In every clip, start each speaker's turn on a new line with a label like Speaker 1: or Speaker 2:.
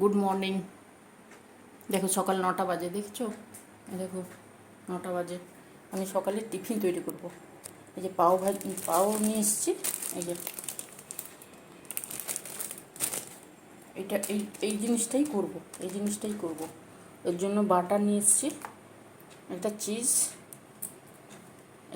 Speaker 1: Good morning দেখো সকাল নটা বাজে, দেখছ? দেখো, নটা বাজে। আমি সকালে টিফিন তৈরি করব। এই যে পাও ভাজি পাও নিয়ে এসেছি। এই যে এটা, এই এই জিনিসটাই করব, এই জিনিসটাই করব। এর জন্য বাটার নিয়ে এসেছি, একটা চিজ।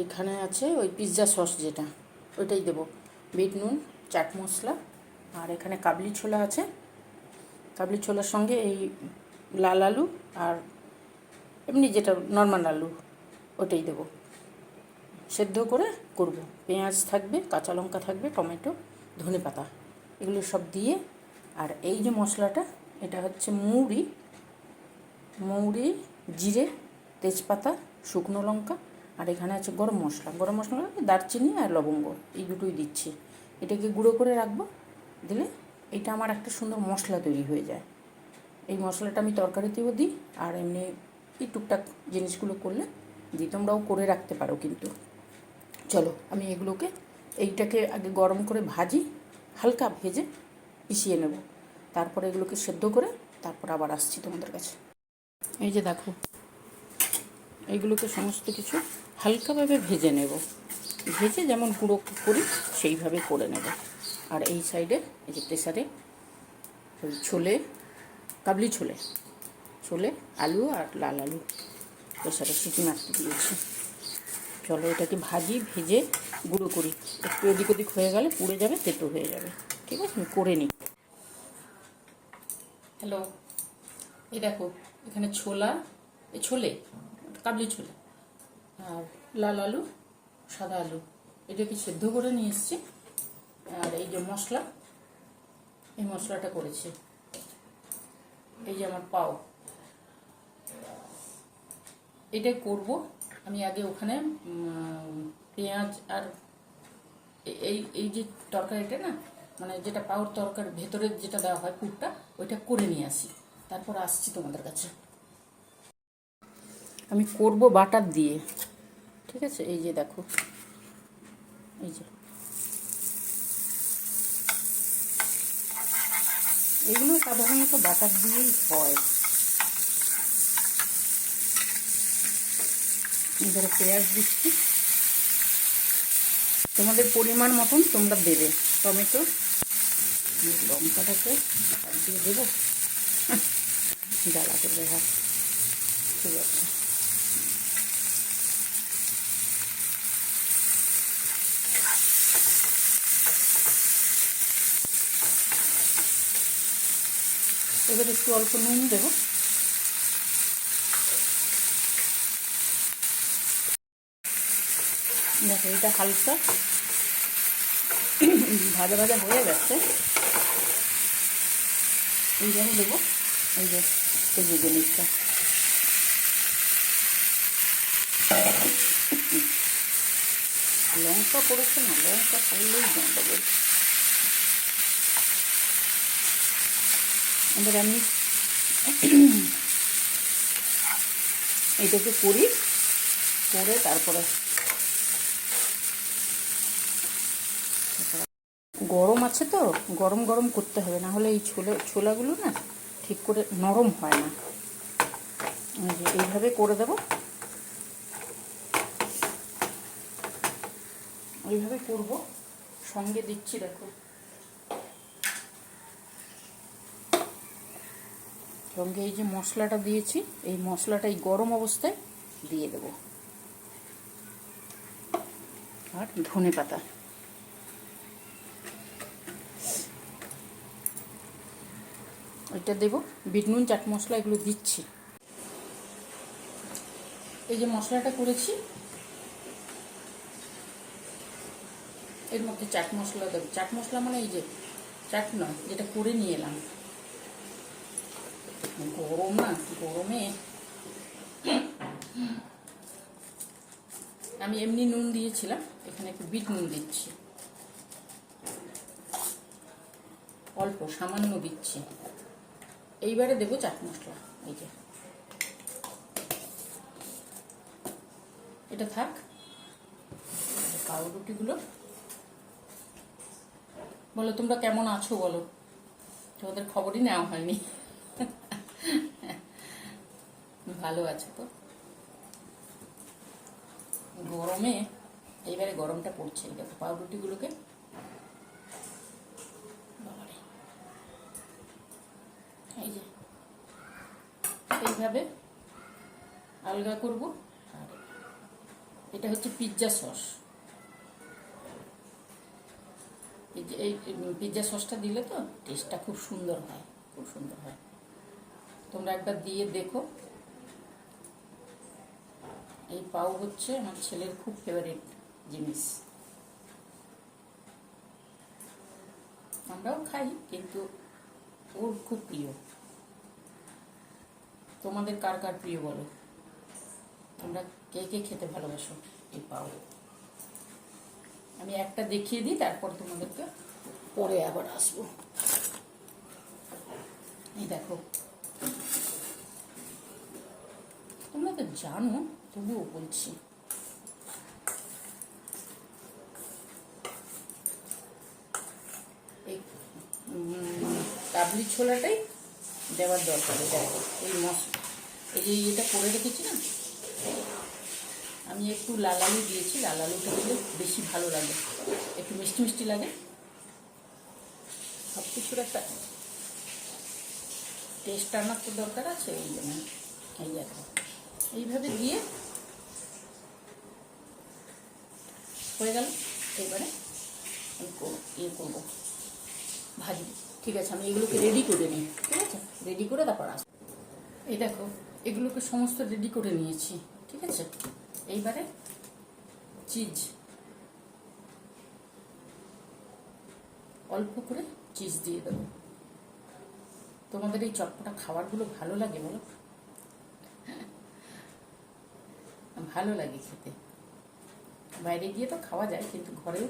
Speaker 1: এইখানে আছে ওই পিৎজা সস যেটা, ওইটাই দেবো। বিট নুন, চাট মশলা, আর এখানে কাবলি ছোলা আছে। কাবলি ছোলার সঙ্গে এই লাল আলু আর এমনি যেটা নর্মাল আলু, ওটাই দেবো। সেদ্ধ করে করব। পেঁয়াজ থাকবে, কাঁচা লঙ্কা থাকবে, টমেটো, ধনে পাতা, এগুলো সব দিয়ে। আর এই যে মশলাটা, এটা হচ্ছে মৌরি। মৌরি, জিরে, তেজপাতা, শুকনো লঙ্কা আর এখানে আছে গরম মশলা। গরম মশলা মানে দারচিনি আর লবঙ্গ, এই দুটোই দিচ্ছি। এটাকে গুঁড়ো করে রাখব। দিলে এটা আমার একটা সুন্দর মশলা তৈরি হয়ে যায়। এই মশলাটা আমি তরকারিতেও দিই আর এমনি এই টুকটাক জিনিসগুলো করলে দিই তোমরাও করে রাখতে পারো কিন্তু। চলো আমি এগুলোকে এইটাকে আগে গরম করে ভাজি, হালকা ভেজে পিষিয়ে নেব। তারপরে এগুলোকে সেদ্ধ করে তারপর আবার আসছি তোমাদের কাছে। এই যে দেখো, এইগুলোকে সমস্ত কিছু হালকাভাবে ভেজে নেব। ভেজে যেমন গুঁড়ো করি সেইভাবে করে নেব। আর এই সাইডে, এই যে প্রেসারে ছোলে, কাবলি ছোলে ছোলে, আলু আর লাল আলু। প্রেসারে সিটি মারতে দিয়েছি। চলো এটাকে ভাজি, ভেজে গুঁড়ো করি। একটু এদিক ওদিক হয়ে গেলে পুড়ে যাবে, তেতো হয়ে যাবে। ঠিক আছে? আমি করে নিই। হ্যালো এই দেখো, এখানে ছোলা, এ ছোলে, কাবলি ছোলে, আর লাল আলু, সাদা আলু। এটাকে সেদ্ধ করে নিয়ে এসেছি। আর এই যে মশলা, এই মশলাটা করেছি। এই যে আমার পাও। এটাই করব। আমি আগে ওখানে পেঁয়াজ আর এই এই যে তরকারিটা না মানে যেটা পাওয়ার তরকারি ভেতরে যেটা দেওয়া হয় পুরটা, ওইটা করে নিয়ে আসি। তারপর আসছি তোমাদের কাছে। আমি করব বাটার দিয়ে। ঠিক আছে? এই যে দেখো। এই যে। এগুলো সাধারণত বাটার দিয়েই হয়। এবারে পেঁয়াজ দিচ্ছি। তোমাদের পরিমাণ মতন তোমরা দেবে। টমেটো, লঙ্কাটাকে দিয়ে দেবো। জ্বালা করবে হাত। ঠিক আছে। এবার একটু অল্প নুন দেবো। দেখো, এটা হালকা ভাজা ভাজা হয়ে গেছে। এই জন্য দেবো, এই যে যে জিনিসটা। লঙ্কা পড়েছে না? লঙ্কা পড়লেই গন্ডগোল। এবার আমি এটাকে করি, করে তারপরে গরম আছে তো, গরম গরম করতে হবে, না হলে এই ছোলা, ছোলাগুলো না ঠিক করে নরম হয় না। এইভাবে করে দেব। এইভাবে করব। সঙ্গে দিচ্ছি, দেখো। সঙ্গে এই যে মশলাটা দিয়েছি, এই মশলাটা এই গরম অবস্থায় দিয়ে দেব। আর ধনে পাতা। এটা দেব, বিট নুন, চাট মশলা এগুলো দিচ্ছি। এই যে মশলাটা করেছি, এর মধ্যে চাট মশলা দেবো। চাট মশলা মানে এই যে, চাট নয়, যেটা করে নিয়ে এলাম। গরম না গরমে আমি এমনি নুন দিয়েছিলাম, এখানে একটু বিট নুন দিচ্ছি। অল্প, সামান্য দিচ্ছি। এইবারে দেবো চাট মশলা, এই যে। এটা থাক। পাউরুটিগুলো। বলো, তোমরা কেমন আছো বলো? তোমাদের খবরই নেওয়া হয়নি। ভালো আছে তো। গরমে, এইবারে গরমটা পড়ছে দেখো পাউরুটিগুলোকে। এই যে, এইভাবে আলগা করব। আর এটা হচ্ছে পিৎজা সস। এই পিৎজা সসটা দিলে তো টেস্টটা খুব সুন্দর হয়, খুব সুন্দর হয়। তোমরা একবার দিয়ে দেখো। এই পাও হচ্ছে আমার ছেলের খুব ফেভারিট জিনিস। আমরাও খাই, কিন্তু ওর খুব প্রিয়। তোমাদের কার কার প্রিয় বলো? তোমরা কে কে খেতে ভালোবাসো এই পাও? আমি একটা দেখিয়ে দিই, তারপর তোমাদেরকে পরে আবার আসব। এই দেখো। তোমরা তো জানো, তবুও বলছি। কাবলি ছোলাটাই দেওয়ার দরকার, এই মশলা। এই যে এটা করে রেখেছি না? আমি একটু লাল আলু দিয়েছি, লাল আলুটা দিলে বেশি ভালো লাগে। একটু মিষ্টি মিষ্টি লাগে। সব কিছুর একটা টেস্ট আনার তো দরকার আছে, এই জন্য এই দেখো এইভাবে দিয়ে হয়ে গেল। এবারে আমি ইয়ে করব। ভাজবো ঠিক আছে, আমি এগুলোকে রেডি করে নিই। ঠিক আছে? রেডি করে তারপর আসব এই দেখো, এগুলোকে সমস্ত রেডি করে নিয়েছি। ঠিক আছে? এইবারে চিজ অল্প করে চিজ দিয়ে দেবো। তোমাদের এই চটপটা খাবারগুলো ভালো লাগে বলো? ভালো লাগে খেতে। বাইরে গিয়ে তো খাওয়া যায়, কিন্তু ঘরেও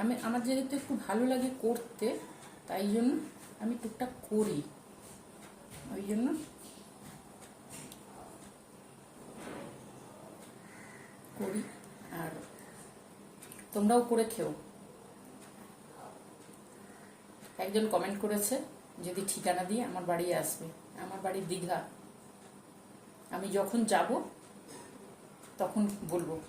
Speaker 1: আমি, আমার যেহেতু একটু ভালো লাগে করতে, তাই জন্য আমি টুকটাক করি। ওই জন্য করি আর তোমরাও করে খেও। একজন কমেন্ট করেছে, যদি ঠিকানা দিয়ে আমার বাড়ি আসবে, আমার বাড়ি দীঘা। আমি যখন যাব তখন বলব।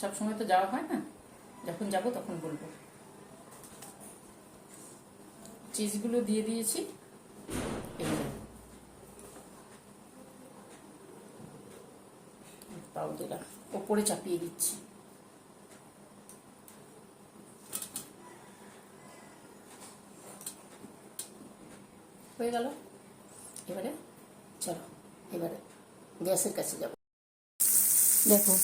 Speaker 1: সব সময় তো যাওয়া হয় না? যখন যাব তখন বলব। চিজগুলো দিয়ে দিয়েছি ওপরে চাপিয়ে দিচ্ছি। হয়ে গেল? এবারে? চলো, এবারে। গ্যাসের কাছে যাব। দেখো,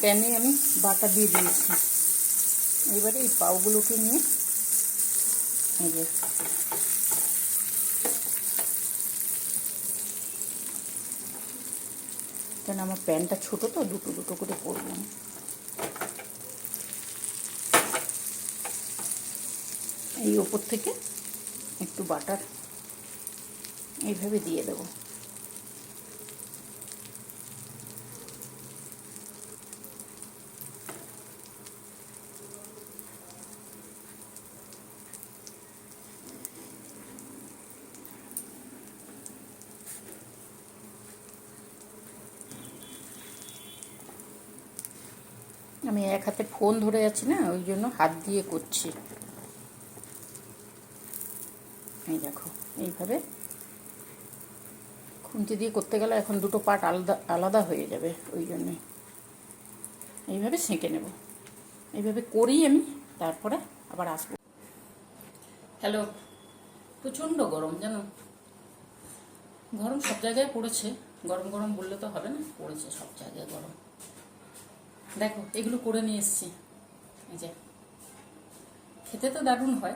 Speaker 1: প্যানে আমি বাটা দিয়ে দিয়েছি। এবারে এই পাউগুলোকে নিয়ে এই কেন আমার প্যানটা ছোট তো, দুটো দুটো করে আমি। এই ওপর থেকে একটু বাটার এইভাবে দিয়ে দেবো। আমি এক হাতে ফোন ধরে আছি না, ওই জন্য হাত দিয়ে করছি। এই দেখো, এইভাবে খুন্তি দিয়ে করতে গেলে এখন দুটো পার্ট আলাদা আলাদা হয়ে যাবে, ওই জন্যে। এইভাবে সেঁকে নেব। এইভাবে করি আমি তারপরে আবার আসব। হ্যালো, প্রচণ্ড গরম জানো? গরম সব জায়গায় পড়েছে, গরম গরম বললে তো হবে না, পড়েছে সব জায়গায় গরম। দেখো, এগুলো করে নিয়ে এসছি। এই যে। খেতে তো দারুণ হয়।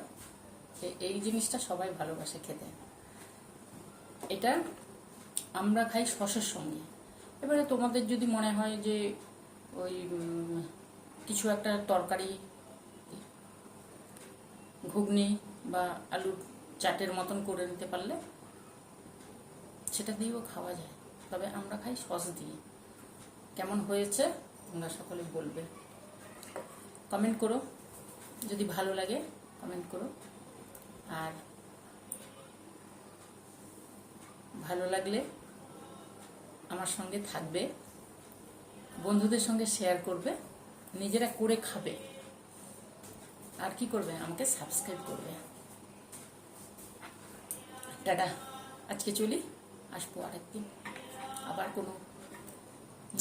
Speaker 1: এই জিনিসটা সবাই ভালোবাসে খেতে। এটা আমরা খাই সসের সঙ্গে। এবারে তোমাদের যদি মনে হয় যে ওই কিছু একটা তরকারি, ঘুগনি বা আলুর চাটের মতন করে নিতে পারলে সেটা দিয়েও খাওয়া যায়। তবে আমরা খাই সস দিয়ে। কেমন হয়েছে? তোমরা সকলে বলবে। কমেন্ট করো। যদি ভালো লাগে কমেন্ট করো। আর ভালো লাগলে আমার সঙ্গে থাকবে। বন্ধুদের সঙ্গে শেয়ার করবে। নিজেরা করে খাবে। আর কি করবে? আমাকে সাবস্ক্রাইব করবে। টাটা। আজকে চলি। আসব আরেকদিন। আবার কোনো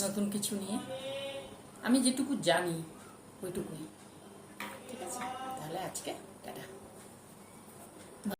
Speaker 1: নতুন কিছু নিয়ে। আমি যেটুকু জানি ওইটুকুই। ঠিক আছে? তাহলে আজকে টাটা।